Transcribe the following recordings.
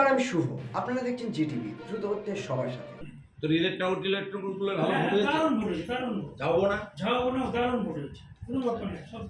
নমস্কার আমি শুভ। আপনারা দেখছেন জিটিভি দ্রুত হচ্ছে সবার সাথে। তো রিলেট না রিলেটগুলো ভালো হ্যাঁ, ভোট হয়েছে দারুণ ভোটেছে দারুণ যাব না? যাব না দারুণ ভোটেছে কোনো ব্যাপার নেই সব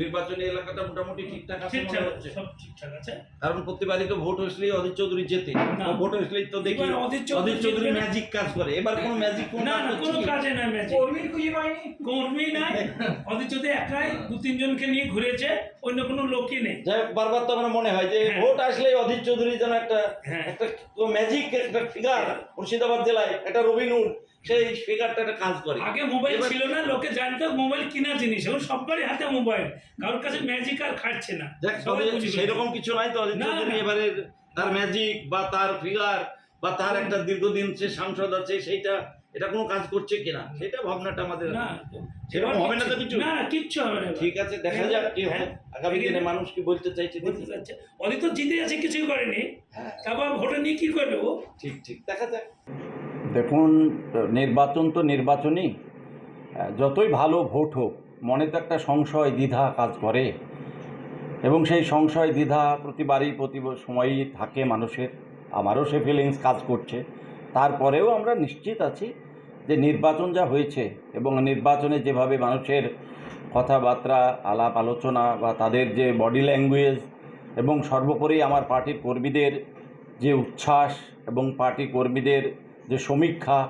নির্বাচনী এলাকাটা মোটামুটি ঠিকঠাক আছে ঠিকঠাক মনে হচ্ছে। সব ঠিকঠাক আছে। কারণ প্রতিবারই তো ভোট হয়েছিলেই অধীর চৌধুরী জেতে ভোট হয়েছিলেই তো দেখি অধীর চৌধুরী চৌধুরী না। ম্যাজিক কাজ করে। এবার কোনো ম্যাজিক কোন না কাজ কোনো কাজে নাই ম্যাজিক কর্মী খুঁজে পাইনি। কর্মী নাই। অথচ একাই দু তিনজনকে নিয়ে ঘুরেছে অন্য কোনো লোকই নেই। যাই বারবার তো আমার মনে হয় যে হ্যাঁ। ভোট আসলেই অধীর চৌধুরী যেন একটা হ্যাঁ। একটা ম্যাজিক একটা ফিগার মুর্শিদাবাদ জেলায় একটা রবিনুর সেই ফিগারটা একটা কাজ করে। আগে মোবাইল ছিল না লোকে জানতো মোবাইল কিনা জিনিস এখন সবারই হাতে মোবাইল কারোর কাছে ম্যাজিক আর খাটছে না। দেখ সবাই তবে বুঝে সেই গেছে। রকম কিছু নাই তো এবারে তার ম্যাজিক বা তার ফিগার বা তার একটা দীর্ঘদিন সে সাংসদ আছে সেইটা এটা কোনো কাজ করছে কিনা? সেটা ভাবনাটা আমাদের না। সেরকম হবে না তো কিছু? না কিচ্ছু হবে না ঠিক আছে দেখা যাক কি হয়। হ্যাঁ। আগামী দিনে মানুষ কি বলতে চাইছে বলতে চাইছে। পারছে অদি তো জিতে আছে কিছুই করেনি। হ্যাঁ। তারপর ভোটে নিয়ে কি করবে ও? ঠিক ঠিক দেখা যাক। দেখুন নির্বাচন তো নির্বাচনই। যতই ভালো ভোট হোক মনে তো একটা সংশয়, দ্বিধা কাজ করে। এবং সেই সংশয়, দ্বিধা প্রতিবারই প্রতি সময়ই থাকে মানুষের। আমারও সে ফিলিংস কাজ করছে। তারপরেও আমরা নিশ্চিত আছি যে নির্বাচন যা হয়েছে এবং নির্বাচনে যেভাবে মানুষের কথাবার্তা, আলাপ, আলোচনা বা তাদের যে বডি ল্যাঙ্গুয়েজ এবং সর্বোপরি আমার পার্টির কর্মীদের যে উচ্ছ্বাস এবং পার্টি কর্মীদের যে সমীক্ষা,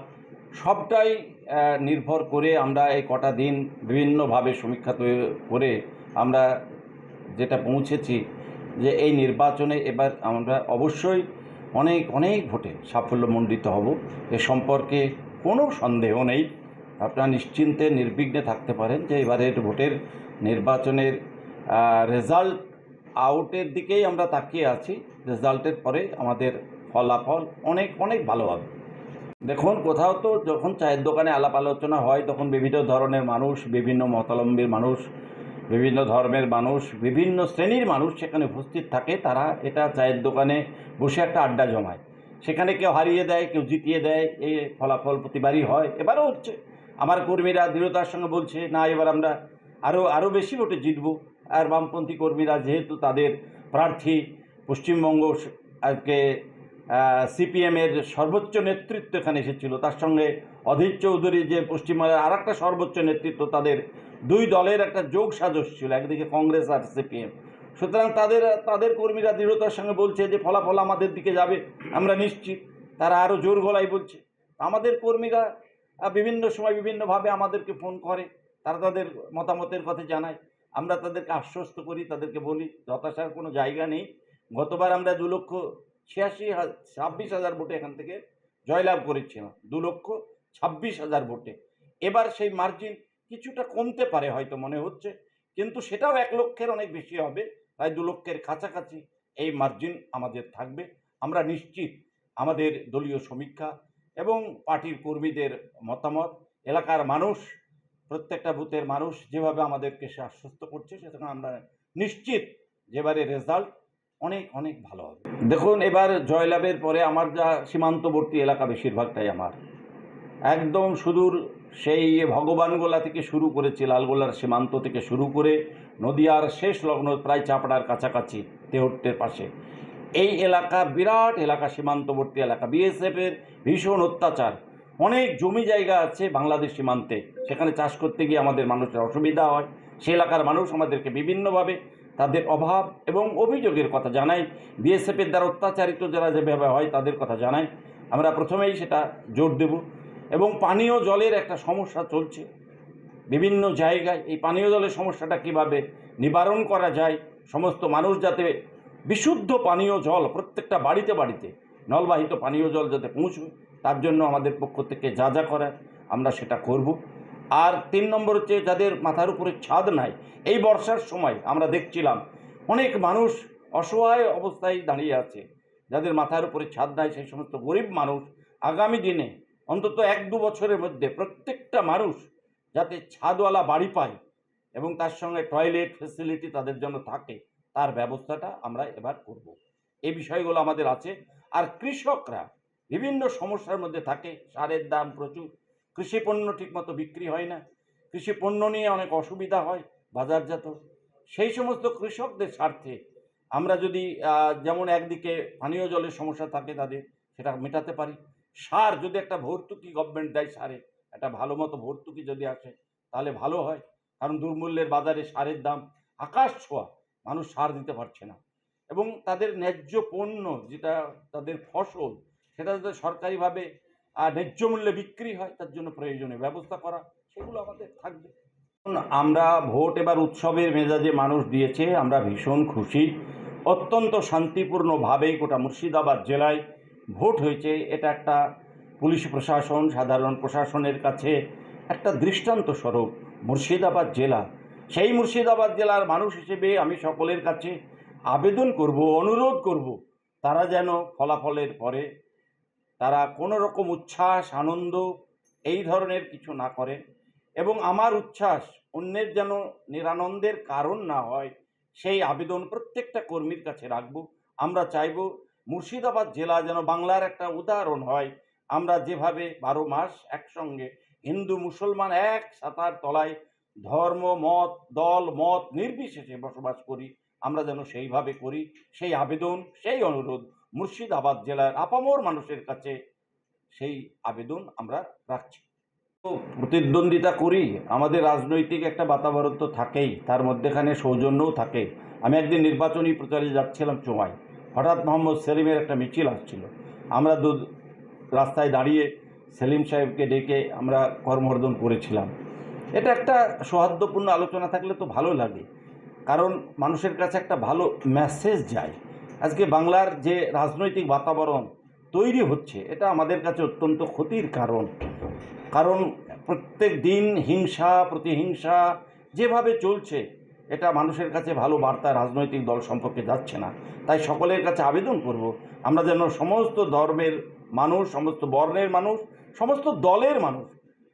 সবটাই নির্ভর করে আমরা এই কটা দিন বিভিন্নভাবে সমীক্ষা করে আমরা যেটা পৌঁছেছি যে এই নির্বাচনে এবার আমরা অবশ্যই অনেক অনেক ভোটে সাফল্যমণ্ডিত হব। এ সম্পর্কে কোনো সন্দেহ নেই। আপনারা নিশ্চিন্তে, নির্বিঘ্নে থাকতে পারেন যে এবারের ভোটের নির্বাচনের রেজাল্ট আউটের দিকেই আমরা তাকিয়ে আছি। রেজাল্টের পরে আমাদের ফলাফল অনেক অনেক ভালো হবে। দেখুন, কোথাও তো যখন চায়ের দোকানে আলাপ আলোচনা হয়, তখন বিভিন্ন ধরনের মানুষ, বিভিন্ন মতালম্বীর মানুষ, বিভিন্ন ধর্মের মানুষ, বিভিন্ন শ্রেণির মানুষ সেখানে উপস্থিত থাকে। তারা এটা চায়ের দোকানে বসে একটা আড্ডা জমায়। সেখানে কেউ হারিয়ে দেয়, কেউ জিতিয়ে দেয় এই ফলাফল প্রতিবারই হয়। এবারও হচ্ছে। আমার কর্মীরা দৃঢ়তার সঙ্গে বলছে, না, এবার আমরা আরও আরও বেশি ভোটে জিতব। আর বামপন্থী কর্মীরা যেহেতু তাদের প্রার্থী, পশ্চিমবঙ্গ আজকে সিপিএমের সর্বোচ্চ নেতৃত্ব এখানে এসেছিল। তার সঙ্গে অধীর চৌধুরী যে পশ্চিমবঙ্গের আর একটা সর্বোচ্চ নেতৃত্ব, তাদের দুই দলের একটা যোগ সাজস ছিল, একদিকে কংগ্রেস আর সিপিএম সুতরাং তাদের তাদের কর্মীরা দৃঢ়তার সঙ্গে বলছে যে, ফলাফল আমাদের দিকে যাবে, আমরা নিশ্চিত। তারা আরও জোর গলায় বলছে। আমাদের কর্মীরা বিভিন্ন সময় বিভিন্নভাবে আমাদেরকে ফোন করে, তারা তাদের মতামতের কথা জানায়। আমরা তাদেরকে আশ্বস্ত করি, তাদেরকে বলি হতাশার কোনো জায়গা নেই। গতবার আমরা দু লক্ষ ছিয়াশি ছাব্বিশ হাজার ভোটে এখান থেকে জয়লাভ করেছিলাম, দু লক্ষ ছাব্বিশ হাজার ভোটে। এবার সেই মার্জিন কিছুটা কমতে পারে হয়তো মনে হচ্ছে, কিন্তু সেটাও এক লক্ষের অনেক বেশি হবে, তাই দু লক্ষের কাছাকাছি এই মার্জিন আমাদের থাকবে। আমরা নিশ্চিত আমাদের দলীয় সমীক্ষা এবং পার্টির কর্মীদের মতামত, এলাকার মানুষ, প্রত্যেকটা বুথের মানুষ যেভাবে আমাদেরকে সে আশ্বস্ত করছে সেখানে আমরা নিশ্চিত যেবারে রেজাল্ট অনেক অনেক ভালো হবে। দেখুন, এবার জয়লাভের পরে আমার যা সীমান্তবর্তী এলাকা বেশিরভাগটাই আমার। একদম সুদূর সেই ভগবানগোলা থেকে শুরু করেছি লালগোলার সীমান্ত থেকে শুরু করে নদিয়ার শেষ লগ্ন, প্রায় চাপড়ার কাছাকাছি তেহট্টের পাশে। এই এলাকা বিরাট এলাকা, সীমান্তবর্তী এলাকা। বিএসএফের ভীষণ অত্যাচার। অনেক জমি জায়গা আছে বাংলাদেশ সীমান্তে। সেখানে চাষ করতে গিয়ে আমাদের মানুষের অসুবিধা হয়। সে এলাকার মানুষ আমাদেরকে বিভিন্নভাবে তাদের অভাব এবং অভিযোগের কথা জানায় বিএসএফের দ্বারা অত্যাচারিত যারা যেভাবে হয়, তাদের কথা জানায় আমরা প্রথমেই সেটা জোর দেব এবং পানীয় জলের একটা সমস্যা চলছে। বিভিন্ন জায়গায় এই পানীয় জলের সমস্যাটা কীভাবে নিবারণ করা যায়? সমস্ত মানুষ যাতে বিশুদ্ধ পানীয় জল প্রত্যেকটা বাড়িতে বাড়িতে, নলবাহিত পানীয় জল যাতে পৌঁছবে তার জন্য আমাদের পক্ষ থেকে যা যা করার আমরা সেটা করব। আর তিন নম্বর হচ্ছে যাদের মাথার উপরে ছাদ নাই, এই বর্ষার সময় আমরা দেখছিলাম অনেক মানুষ অসহায় অবস্থায় দাঁড়িয়ে আছে যাদের মাথার উপরে ছাদ নাই, সেই সমস্ত গরিব মানুষ আগামী দিনে অন্তত এক দু বছরের মধ্যে প্রত্যেকটা মানুষ যাতে ছাদওয়ালা বাড়ি পায় এবং তার সঙ্গে টয়লেট ফেসিলিটি তাদের জন্য থাকে, তার ব্যবস্থাটা আমরা এবার করব। এই বিষয়গুলো আমাদের আছে আর কৃষকরা বিভিন্ন সমস্যার মধ্যে থাকে, সারের দাম প্রচুর কৃষি পণ্য ঠিকমতো বিক্রি হয় না। কৃষি পণ্য নিয়ে অনেক অসুবিধা হয় বাজারজাত। সেই সমস্ত কৃষকদের স্বার্থে আমরা যদি যেমন একদিকে পানীয় জলের সমস্যা থাকে তাদের, সেটা মেটাতে পারি। সার যদি একটা ভর্তুকি গভর্নমেন্ট দেয় সারে, একটা ভালো মতো ভর্তুকি যদি আসে, তাহলে ভালো হয়। কারণ দুর্মূল্যের বাজারে সারের দাম আকাশ ছোঁয়া, মানুষ সার দিতে পারছে না। এবং তাদের ন্যায্য পণ্য যেটা, তাদের ফসল, সেটা যাতে সরকারিভাবে ন্যায্য মূল্যে বিক্রি হয়, তার জন্য প্রয়োজনীয় ব্যবস্থা করা, সেগুলো আমাদের থাকবে। আমরা ভোট এবার উৎসবের মেজাজে মানুষ দিয়েছে, আমরা ভীষণ খুশি। অত্যন্ত শান্তিপূর্ণভাবেই গোটা মুর্শিদাবাদ জেলায় ভোট হয়েছে। এটা একটা পুলিশ প্রশাসন, সাধারণ প্রশাসনের কাছে একটা দৃষ্টান্ত স্বরূপ, মুর্শিদাবাদ জেলা। সেই মুর্শিদাবাদ জেলার মানুষ হিসেবে আমি সকলের কাছে আবেদন করব, অনুরোধ করব, তারা যেন ফলাফলের পরে তারা কোনো রকম উচ্ছ্বাস, আনন্দ এই ধরনের কিছু না করে এবং আমার উচ্ছ্বাস অন্যের যেন নিরানন্দের কারণ না হয়, সেই আবেদন প্রত্যেকটা কর্মীর কাছে রাখব। আমরা চাইব মুর্শিদাবাদ জেলা যেন বাংলার একটা উদাহরণ হয়। আমরা যেভাবে বারো মাস একসঙ্গে হিন্দু, মুসলমান এক সাঁতার তলায় ধর্ম, মত, দল, মত নির্বিশেষে বসবাস করি, আমরা যেন সেইভাবে করি, সেই আবেদন, সেই অনুরোধ মুর্শিদাবাদ জেলার আপামর মানুষের কাছে সেই আবেদন আমরা রাখছি। তো প্রতিদ্বন্দ্বিতা করি, আমাদের রাজনৈতিক একটা বাতাবরণ তো থাকেই, তার মধ্যেখানে সৌজন্যও থাকে। আমি একদিন নির্বাচনী প্রচারে যাচ্ছিলাম চোমায়, হঠাৎ মোহাম্মদ সেলিমের একটা মিছিল আসছিল। আমরা দু রাস্তায় দাঁড়িয়ে সেলিম সাহেবকে ডেকে আমরা কর্মর্দন করেছিলাম। এটা একটা সৌহার্দ্যপূর্ণ আলোচনা থাকলে তো ভালো লাগে, কারণ মানুষের কাছে একটা ভালো মেসেজ যায়। আজকে বাংলার যে রাজনৈতিক বাতাবরণ তৈরি হচ্ছে, এটা আমাদের কাছে অত্যন্ত ক্ষতির কারণ। কারণ প্রত্যেক দিন হিংসা, প্রতিহিংসা যেভাবে চলছে, এটা মানুষের কাছে ভালো বার্তা, রাজনৈতিক দল সম্পর্কে যাচ্ছে না। তাই সকলের কাছে আবেদন করব, আমরা যেন সমস্ত ধর্মের মানুষ, সমস্ত বর্ণের মানুষ, সমস্ত দলের মানুষ,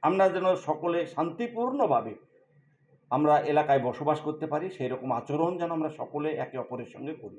আমরা যেন সকলে শান্তিপূর্ণভাবে আমরা এলাকায় বসবাস করতে পারি সেই রকম আচরণ যেন আমরা সকলে একে অপরের সঙ্গে করি।